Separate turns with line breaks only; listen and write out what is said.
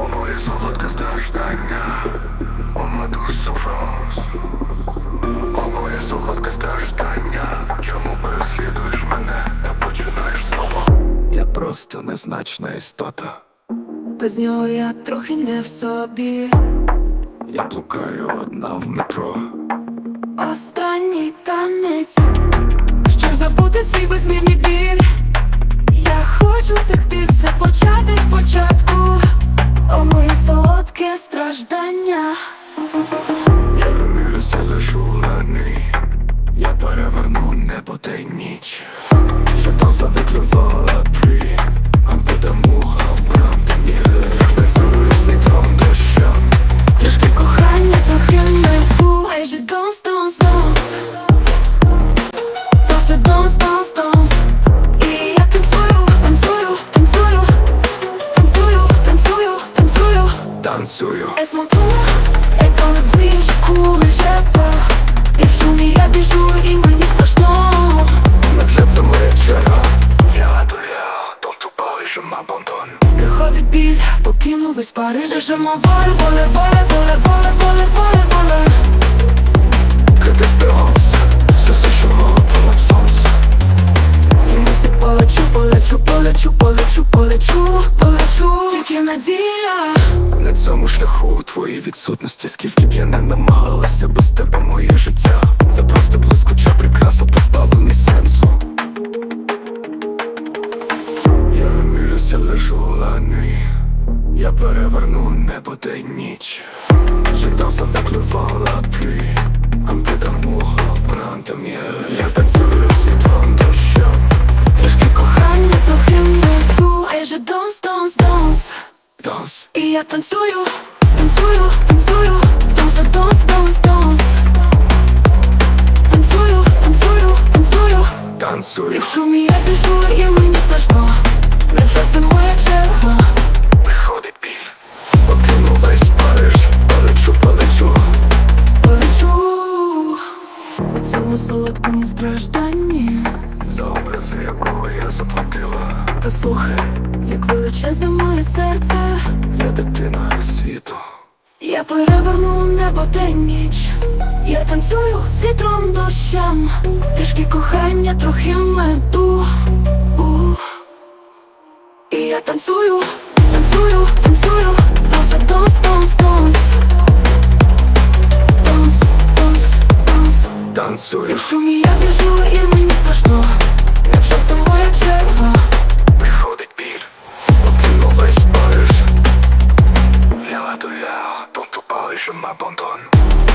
О моє солодке страждання, о матусу фрос. О моє солодке страждання, чому переслідуєш мене та починаєш знову? Я просто незначна істота.
Без нього я трохи не в собі.
Я блукаю одна в метро.
Останній танець, щоб забути свій безмірний біль.
Переверну небо та й ніч. Що там завиклювала при Ампедаму, Амбрандамі Танцюю світом доща
Трішки кохання, трохи меду. Ей же донс, донс. То все донс, донс, донс. І я танцюю, танцюю, танцюю, танцюю, танцюю, танцюю.
Танцюю
Es motor, ей коли ближче, коли жепа І в шумі я біжу, і мені страшно
Невже
біль, покинув весь Париж Je m'en vole, воле, воле, воле, воле, воле, воле, воле
d'espérance, c'est ce chemin de l'absence
Зімуси полечу, полечу, полечу, полечу, полечу, полечу. Тільки надія.
На цьому шляху твоїй відсутності, скільки б я не намагалася без тебе моє життя. Це просто блискуча прикраса, позбавлений сенсу. Я вимірюся лише улений Я переверну небо та й ніч. Життя завиклювала при Ампедамух, Брандам'єле Я танцюю світлом дощу.
Трішки кохання, трохи меду Ей же донс, донс, донс
Донс
І я танцюю, танцюю, танцюю, донс, донс, донс, донс
заплатила.
Послухай, як величезне моє серце.
Я дитина світу.
Я переверну небо день ніч. Я танцюю з вітром дощем. Трішки кохання, трохи меду. У. І я танцюю, танцюю, танцюю. Донс, донс, донс, донс. Донс, донс, І
Танцюю.
В шумі я біжу, і мені страшно
pas, tente pas et je m'abandonne.